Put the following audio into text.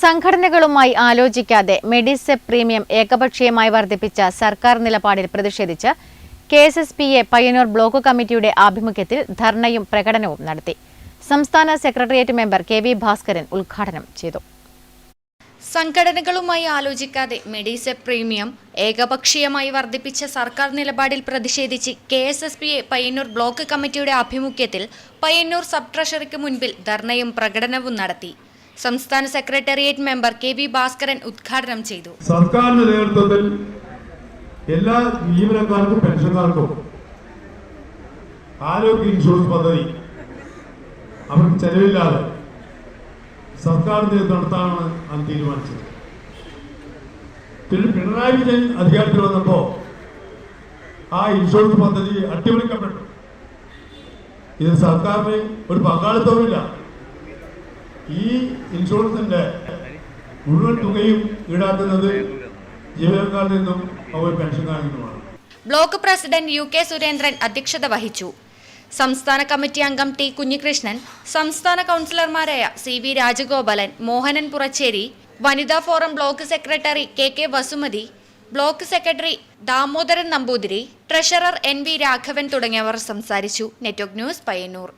സംഘടനകളുമായി ആലോചിക്കാതെ മെഡിസെപ് പ്രീമിയം ഏകപക്ഷീയമായി വർദ്ധിപ്പിച്ച സർക്കാർ നിലപാടിൽ പ്രതിഷേധിച്ച് K S S P A Payyanur block കമ്മിറ്റിയുടെ ആഭിമുഖ്യത്തിൽ ധർണയും പ്രകടനവും നടത്തി. സംസ്ഥാന secretariat member K V Bhaskaran ഉദ്ഘാടനം ചെയ്തു. സംഘടനകളുമായി ആലോചിക്കാതെ മെഡിസെപ് പ്രീമിയം ഏകപക്ഷീയമായി വർദ്ധിപ്പിച്ച സർക്കാർ നിലപാടിൽ പ്രതിഷേധിച്ച് K S S P A Payyanur block കമ്മിറ്റിയുടെ ആഭിമുഖ്യത്തിൽ പയ്യന്നൂർ സബ് ട്രഷറിക്ക് മുൻപിൽ ധർണയും പ്രകടനവും നടത്തി. സംസ്ഥാന secretariat member K V Bhaskaran ഉദ്ഘാടനം ചെയ്തു. സർക്കാരിന്റെ നേതൃത്വത്തിൽ എല്ലാ ജീവനക്കാർക്കും പെൻഷൻകാർക്കും ആരോഗ്യ ഇൻഷുറൻസ് പദ്ധതി അവർക്ക് ചെലവില്ലാതെ സർക്കാരിന്റെ നടത്താനാണ് അന്ന് തീരുമാനിച്ചത്. പിന്നെ പിണറായി വിജയൻ അധികാരത്തിൽ വന്നപ്പോ ആ ഇൻഷുറൻസ് പദ്ധതി അട്ടിമറിക്കപ്പെട്ടു. ഇത് സർക്കാരിന് ഒരു പങ്കാളിത്തവുമില്ല. ഈ ഇൻഷുറൻസിന്റെ മുഴുവൻ തുകയും ഈടാക്കുന്നത് ജീവനക്കാരിൽ നിന്നും അവർ പെൻഷൻകാരിൽ നിന്നുമാണ് block president U K Surendran അധ്യക്ഷത വഹിച്ചു. സംസ്ഥാന കമ്മിറ്റി അംഗം ടി കുഞ്ഞികൃഷ്ണൻ സംസ്ഥാന കൗൺസിലർമാരായ സി വി രാജഗോപാലൻ മോഹനൻ പുറച്ചേരി വനിതാ forum block secretary K K Vasumathi block secretary Damodaran Namboothiri treasurer N V Raghavan തുടങ്ങിയവർ സംസാരിച്ചു. Network news Payyanur.